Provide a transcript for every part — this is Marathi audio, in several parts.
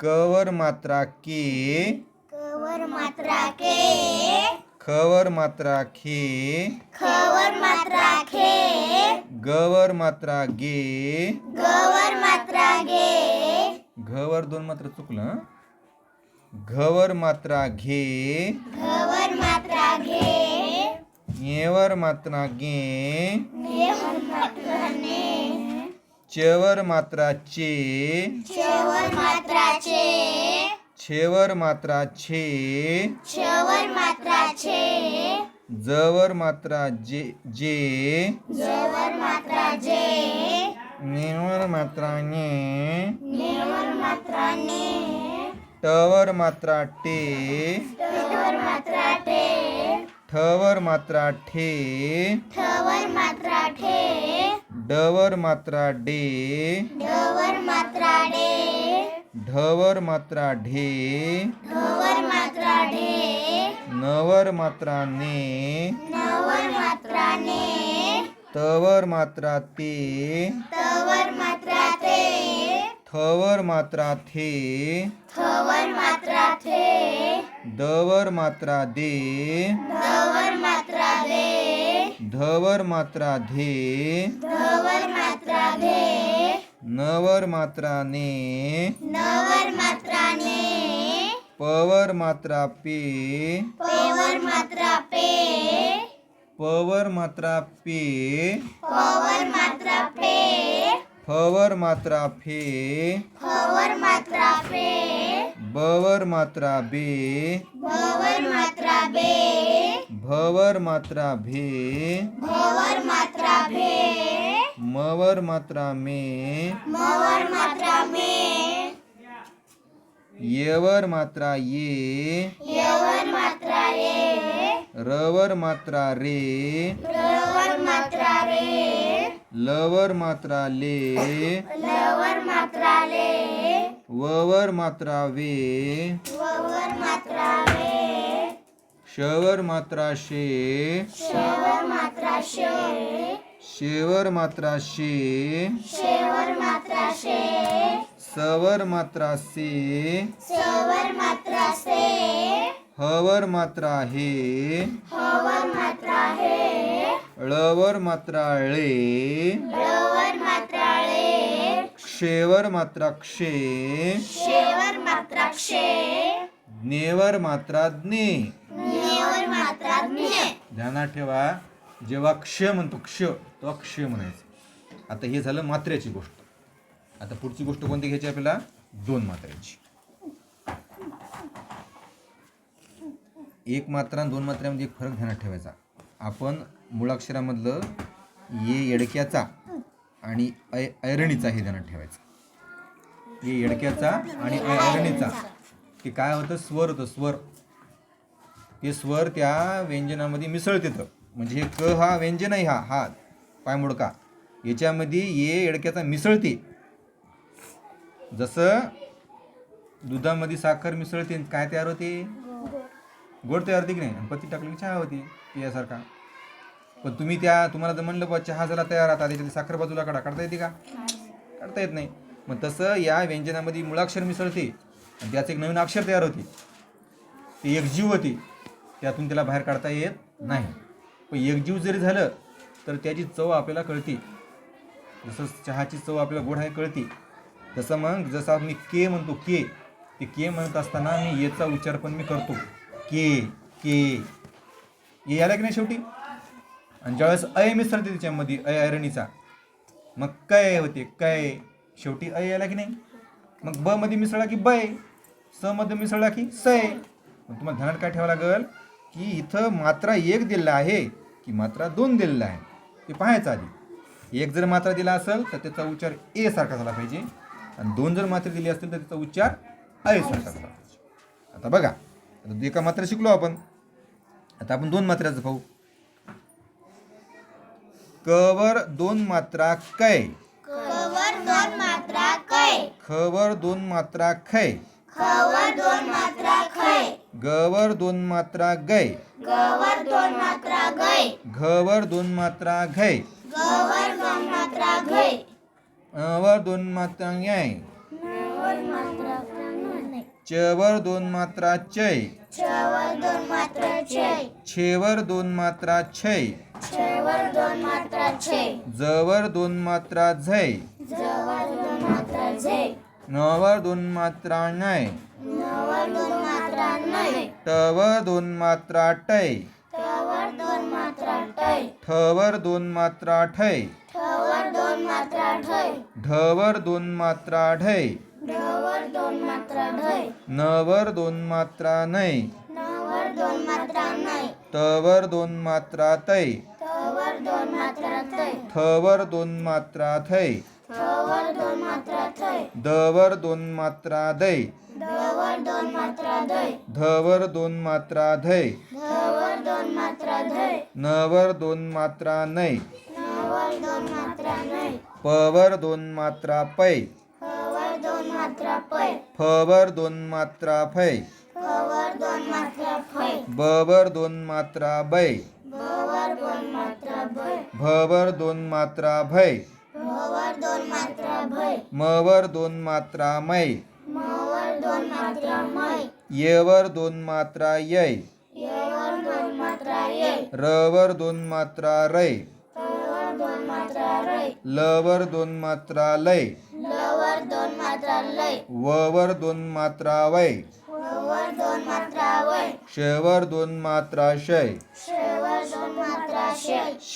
कवर मात्रा के कवर मात्रा के खवर मात्रा खे खवर मात्रा खे गवर मात्रा गे गवर मात्रा गे घवर दोन मात्रा चुकलं? घवर मात्रा घे घवर मात्रा घे येवर मात्रा गे नेवर मात्रा ने चेवर मात्रा चे चवर मात्रा चे छेवर मात्रा छे चवर मात्रा छे जवर मात्रा जे जे जवर मात्रा जे नेवर मात्रा ने नेवर मात्रा ने टवर मात्रा टे टवर मात्रा टे ठवर मात्रा ठे ठवर मात्रा ठे डवर मात्रा डे. ढवर मात्रा डे. ढवर मात्रा ढे. ढवर मात्रा ढे नवर मात्रा ने. नवर मात्रा ने. तवर मात्रा ते. तवर मात्रा ते. थवर मात्रा थे. थवर मात्रा थे. दवर मात्रा दे. दे धवर मात्रा धे. धवर मात्रा दे नवर मात्रा ने. नवर मात्रा ने. पवर मात्रा पे. पेवर मात्रा पे. पवर मात्रा पे. पवर मात्रा पे. फवर मात्रा फे. फवर मात्रा पे बवर मात्रा बे भवर मात्रा बे भवर मात्रा भे। भवर मात्रा भे। मवर मात्रा मे। मवर मात्रा में। येवर मात्रा ये। यवर मात्रा रे। रवर मात्रा रे। रवर मात्रा रे। लवर मात्रा ले। लवर मात्रा ले। ववर मात्रा वे ववर मात्रा रे शवर मात्रा शे शेवर मात्रा शे शेवर मात्रा शे शेवर मात्रा शे सवर मात्रा से सवर मात्रा से हवर मात्रा हे हवर मात्रा है ळवर मात्रा ळे क्षेवर मात्रा क्षे शेवर मात्रा क्षे ज्ञेवर मात्रा ज्ञे नेवर मात्रा ज्ञे ध्यानात ठेवा. जेव्हा क्ष म्हणतो क्ष तेव्हा क्ष म्हणायचं. आता हे झालं मात्र्याची गोष्ट. आता पुढची गोष्ट कोणती घ्यायची आपल्याला? दोन मात्र्याची. एक मात्रा आणि दोन मात्र्यामध्ये एक फरक ध्यानात ठेवायचा. आपण मुळाक्षरामधलं ये येडक्याचा आणि ऐ ऐरणीचा हे ध्यानात ठेवायचं. ये येडक्याचा आणि ऐरणीचा ते काय होतं? स्वर होतं स्वर. ते स्वर त्या व्यंजनामध्ये मिसळतेतं म्हणजे हे क हा व्यंजन आहे हा. हा पायमुडका याच्यामध्ये ये येडक्याचा मिसळते. जसं दुधामध्ये साखर मिसळते काय तयार होते? गोड. तयार होते की नाही? आणि पत्ती टाकली की चहा होती पियासारखा पण तुम्ही त्या तुम्हाला जर म्हणलं बा चहा झाला तयार आता त्याच्यातली साखर बाजूला काढा. काढता येते का? काढता येत नाही. मग तसं या व्यंजनामध्ये मुळाक्षर मिसळते आणि त्याचं एक नवीन अक्षर तयार होते. ते एकजीव होते. त्यातून त्याला बाहेर काढता येत नाही. पण एकजीव जरी झालं तर त्याची चव आपल्याला कळते. जसं चहाची चव आपल्याला गोड आहे कळते. तसं मग जसं मी के म्हणतो के ते के म्हणत असताना मी येचा उच्चार पण मी करतो. के के. ये याला की नाही शेवटी? आणि ज्यावेळेस अय मिसळते त्याच्यामध्ये अय ऐरणीचा मग काय होते काय शेवटी अय आला की नाही? मग ब मध्ये मिसळला की बय स मध्ये मिसळला की सय मग तुम्हाला ध्यानात काय ठेवावं लागेल? की इथं मात्रा एक दिलेला आहे की मात्रा दोन दिलेला आहे. ते पाहायचं आधी. एक जर मात्रा दिला असेल तर त्याचा उच्चार ए सारखा झाला पाहिजे. आणि दोन जर मात्रा दिली असतील तर त्याचा उच्चार अय सारखा झाला पाहिजे. आता बघा आता एका मात्रा शिकलो आपण. आता आपण दोन मात्र्याचं पाहू. कवर दोन मात्रा कै कवर दोन मात्रा कै खवर दोन मात्रा खै खवर दोन मात्रा खै गवर दोन मात्रा गै गवर दोन मात्रा गै घवर दोन मात्रा घै गवर दोन मात्रा घै अवर दोन मात्रा मात्रा चवर दोन मात्रा चय चवर दोन मात्रा चय छेवर दोन मात्रा छय छेवर दोन जवर दोन मात्रा झय जवर दोन मात्रा झय नवर दोन मात्रा नय टवर दोन मात्रा टय तवर दोन मात्रा टय ठवर दोन मात्रा ठय ढवर दोन मात्रा ढय नवर दोन मात्रा नय तवर दोन मात्रा तय दोन मात्रा तय थवर दोन मात्रा थय ठवर दोन मात्रा थय दवर दोन मात्रा दय ढवर दोन मात्रा ढय धवर दोन मात्रा दोन ढय नवर दोन मात्रा नय नवर दोन मात्रा नय पवर दोन मात्रा पै फवर दोन मात्रा पय फवर दोन मात्रा फै फवर दोन मात्रा फय बवर दोन मात्रा बै बवर दोन मात्रा भय भवर दोन मात्रा भय भवर दोन मात्रा भय मवर दोन मात्रा मै मवर दोन मात्रा मय येवर दोन मात्रा यै यवर दोन मात्रा य रवर दोन मात्रा रय लवर दोन मात्रा लय लवर दोन मात्रा लय ववर दोन मात्रा वै ववर दोन मात्रा वय शेवर दोन मात्रा शय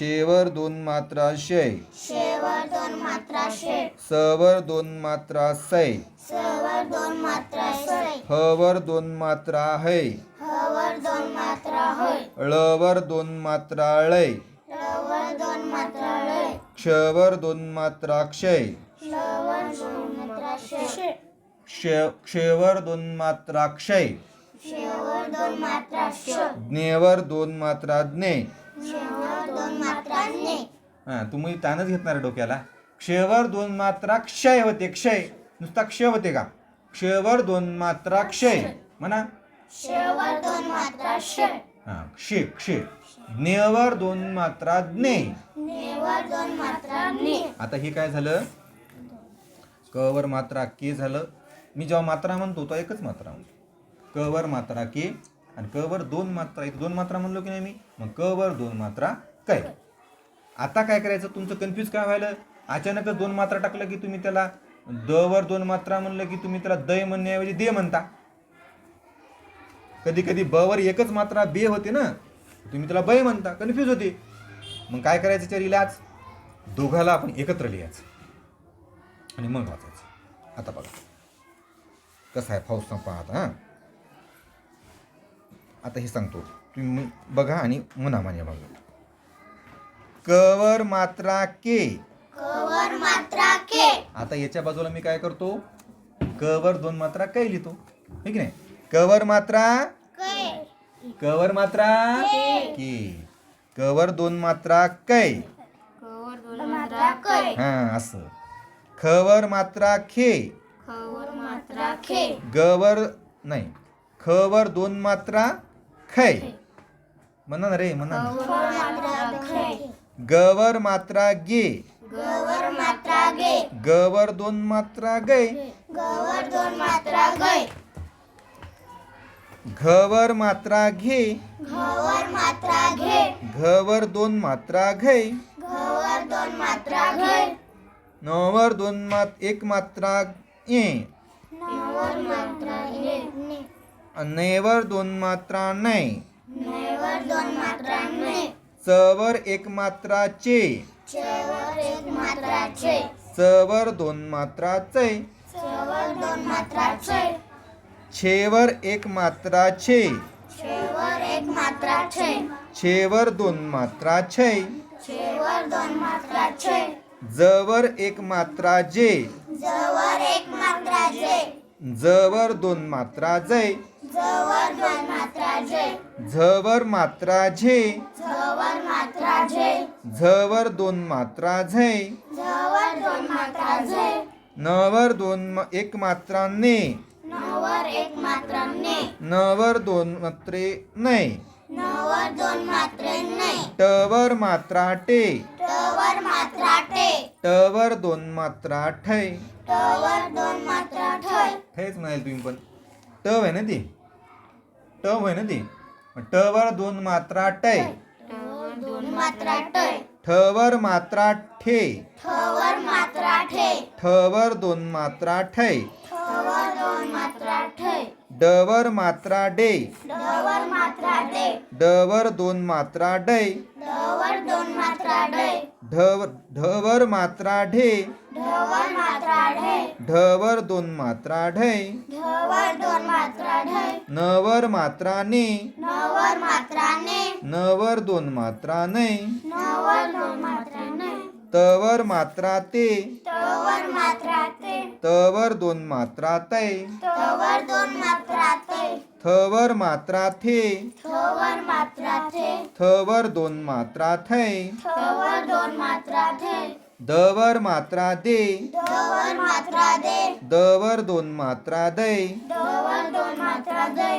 शेवर दोन मात्रा शय शेवर दोन मात्रा शय सवर दोन मात्रा सै सवर दोन मात्रा सय हवर दोन मात्रा है हवर दोन मात्रा होय ळवर दोन मात्रा ळय लवर दोन मात्रा लय क्षवर दोन मात्रा क्षय लवर दोन मात्रा शय क्ष क्षेवर दोन मात्रा क्षय शेवर दोन मात्रा श ज्ञेवर दोन मात्रा ज्ञे हा तुम्ही तानच घेतणार डोक्याला. क्षयवर दोन मात्रा क्षय होते क्षय. नुसता क्षय होते का? क्षयवर दोन मात्रा क्षय. म्हणा. दोन मात्रा शय हा क्षे क्षे ज्ञेवर दोन मात्रा ज्ञे. दोन मात्रा आता हे काय झालं? कवर मात्रा के झालं. मी जेव्हा मात्रा म्हणतो तो एकच मात्रा म्हणतो. कवर मात्रा के आणि कवर दोन मात्रा इथं दोन मात्रा म्हणलो की नाही मी? मग कवर दोन मात्रा काय आता काय करायचं? तुमचं कन्फ्यूज काय व्हायलं? अचानकच दोन मात्रा टाकलं की तुम्ही त्याला द वर दोन मात्रा म्हणलं की तुम्ही त्याला दय म्हणण्याऐवजी दे म्हणता. कधी कधी ब वर एकच मात्रा बे होते ना तुम्ही त्याला बय म्हणता. कन्फ्यूज होते. मग काय करायचं त्या इलाज दोघाला आपण एकत्र लिहायचं. आणि मग वाचायचं. आता बघा. कसं आहे फाऊस पाहता हां? आता हे सांगतो. तुम्ही बघा आणि मना बघा. कवर मात्रा के कवर मात्रा के आता याच्या बाजूला मी काय करतो कवर दोन मात्रा कै लिहितो हे की नाही कवर मात्रा कै कवर मात्रा के कवर दोन मात्रा कै कवर दोन मात्रा कै हा असं खवर मात्रा खे कवर मात्रा खे गवर नाही खवर दोन मात्रा खै म्हणा ना रे म्हणा गवर मात्रा गे. गवर मात्रा गे. गवर दोन मात्रा गै गवर दोन मात्रा गै घवर मात्रा घे. घवर मात्रा घे. घवर दोन मात्रा घै घवर दोन मात्रा घै. नवर दोन मात एक मात्रा ए नवर मात्रा ने नेवर दोन मात्रा नै नेवर दोन मात्रा ने चवर एक मात्रा चे चवर एक मात्रा चे चवर दोन मात्रा चै चवर दोन छेवर एक मात्रा छे शेवर एक मात्रा छे छेवर दोन मात्रा छै शेवर दोन मात्रा छे जवर एक मात्रा जे जवर एक मात्रा जे जवर दोन मात्रा जै झवर मात्रा झे जवर मात्रा जे. झवर दोन मात्रा झै. जवर दोन मात्रा जे. नवर दोन एक मात्रा ने. नवर एक मात्रा ने. नवर दोन मात्रे नै. नवर दोन मात्रे ने. टवर मात्रा टे. टवर मात्रा टे. टवर दोन मात्रा ठै. टवर दोन मात्रा ठय ठैच म्हणाल तुम्ही पण. टव आहे ना ते? टव आहे ना ते? मग टवर दोन मात्रा टय दोन मात्रा टय ठवर मात्रा ठे. ठवर मात्रा ठे. ठवर दोन मात्रा ठय. ठवर दोन मात्रा ठय. डवर मात्रा डे. डवर मात्रा डे. डवर दोन मात्रा डय. डवर दोन मात्रा डय. ढव ढवर मात्रा ढे. ढवर मात्रा ढे ढवर दोन मात्रा ढय. ढवर दोन मात्रा ढय. नवर मात्रा ने. नवर मात्रा ने. नवर दोन मात्रा नै. नवर दोन मात्रा ने. तवर मात्रा ते. तवर मात्रा ते. तवर दोन मात्रा तै. तवर दोन मात्रा ते. थवर मात्रा थे. थवर मात्रा थे. थवर दोन मात्रा थै. थवर दोन मात्रा थे. दवर मात्रा दे. दवर मात्रा दे. दवर दोन मात्रा दै दवर दोन मात्रा दे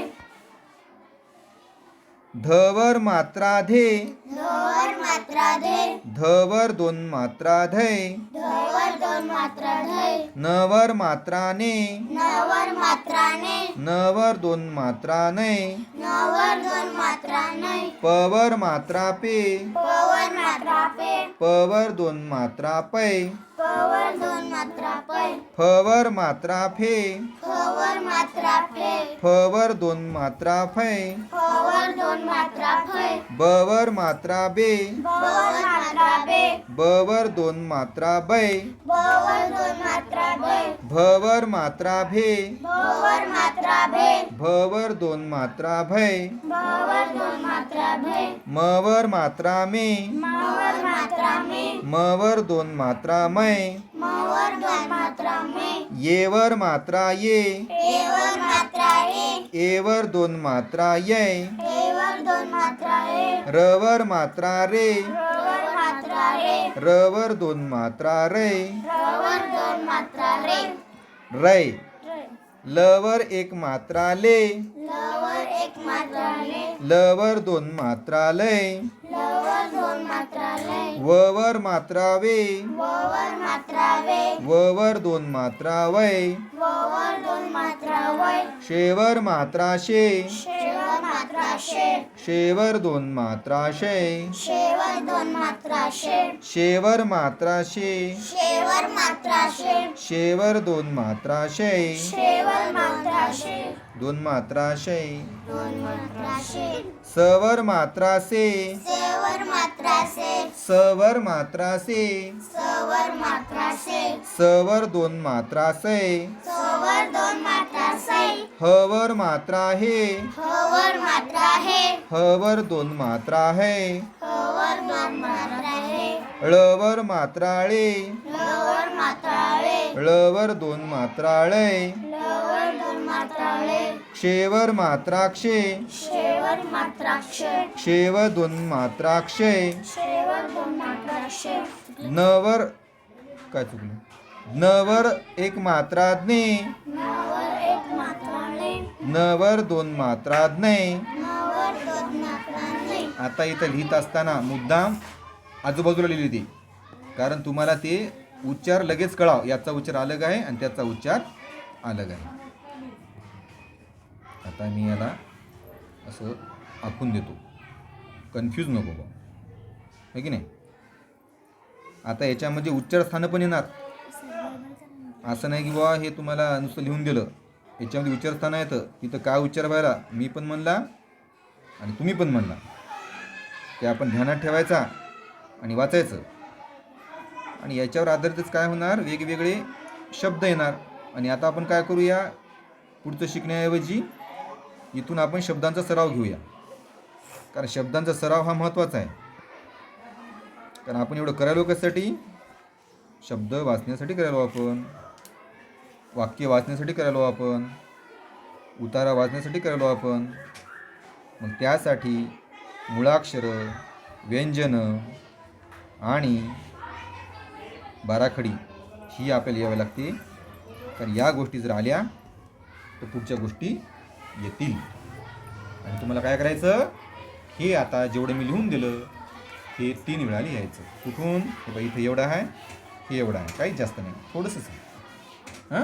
धवर मात्रा धे धवर मात्रा दे. धवर दोन मात्रा धै धवर दोन मात्रा धय नवर मात्रा ने. नवर मात्रा ने. नवर दोन मात्रा नै नवर दोन मात्रा नाही पवर मात्रा पे. पवर मात्रा पे. पवर दोन मात्रा पै. पवर दोन मात्रा पै. फवर मात्रा फे. पवर मात्रा पे फवर दोन मात्रा फै. पवर दोन मात्रा फै. बवर मात्रा बे. पवर मात्रा बे. बवर दोन मात्रा बै. पवर दोन मात्रा भवर मात्रा भे. पवर मात्रा बे भवर दोन मात्रा भै पवर दोन मात्रा भे मवर मात्रा मे. मावर मात्रा मे. मवर दोन मात्रा मै मावर दोन मात्रा मे. येवर मात्रा ये. एवर मात्रा ए एवर दोन मात्रा यै एवर दोन मात्रा ए रवर मात्रा रे. रवर दोन मात्रा रे. रवर दोन मात्रा रे. रै. लवर एक मात्रा ले. लवर एक मात्रा ले. लवर दोन मात्रा लय. ववर मात्रा वे ववर मात्रा वे ववर दोन मात्रा वै ववर दोन मात्रा वय शेवर मात्रा शे शेवर मात्रा शे शेवर दोन मात्रा शे शेवर दोन मात्रा शे शेवर मात्रा शे शेवर मात्रा शे शेवर दोन मात्रा शे शेवर मात्रा शे दोन मात्रा शे दोन मात्रा शे सवर मात्रा से सेवर मात्रा से सवर मात्रा से सवर सवर दोन मात्रा से सवर दोन मात्रा से हवर मात्रा हे हवर मात्रा है हवर दोन मात्रा है हवर दोन मात्रा है ळवर मात्रा ळे लवर मात्रा रे ळवर दोन मात्रा ळै लवर दोन मात्रा रे क्षेवर मात्रा क्षे शेवर मात्रा शे क्षेव दोन मात्रा क्षय शेवर दोन मात्रा शे नवर काय चुकलं? नवर एक मात्रा ज्ञे नवर एक मात्रा ने नवर दोन मात्रा ज्ञे नवर दोन मात्रा ने आता इथं लिहित असताना मुद्दाम आजूबाजूला लिहिली ती कारण तुम्हाला ते उच्चार लगेच कळाव. याचा उच्चार अलग आहे आणि त्याचा उच्चार अलग आहे. आता मी याला असं आखून देतो. कन्फ्यूज नको बा. है की नाही? आता याच्यामध्ये उच्चारस्थानं पण येणार. असं नाही की बा हे तुम्हाला नुसतं लिहून दिलं. याच्यामध्ये उच्चारस्थानं येतं तिथं काय उच्चार व्हायला? मी पण म्हणला आणि तुम्ही पण म्हणला. ते आपण ध्यानात ठेवायचा आणि वाचायचं. आणि याच्यावर आधारितच काय होणार? वेगवेगळे शब्द येणार. आणि आता आपण काय करूया? पुढचं शिकण्याऐवजी इथून आपण शब्दांचा सराव घेऊया. कारण शब्दांचा सराव हा महत्त्वाचा आहे. कारण आपण एवढं करायलो कशासाठी? शब्द वाचण्यासाठी करायलो आपण. वाक्य वाचण्यासाठी करायलो आपण. उतारा वाचण्यासाठी करायलो आपण. मग त्यासाठी मुळाक्षरं व्यंजनं आणि बाराखडी ही आपल्याला यावी लागते. तर या गोष्टी जर आल्या तर पुढच्या गोष्टी येतील. आणि तुम्हाला काय करायचं? हे आता जेवढं मी लिहून दिलं हे तीन वेळा लिहायचं. कुठून? हे बघा इथं एवढं आहे हे एवढं आहे. काहीच जास्त नाही. थोडंसंच आहे हां?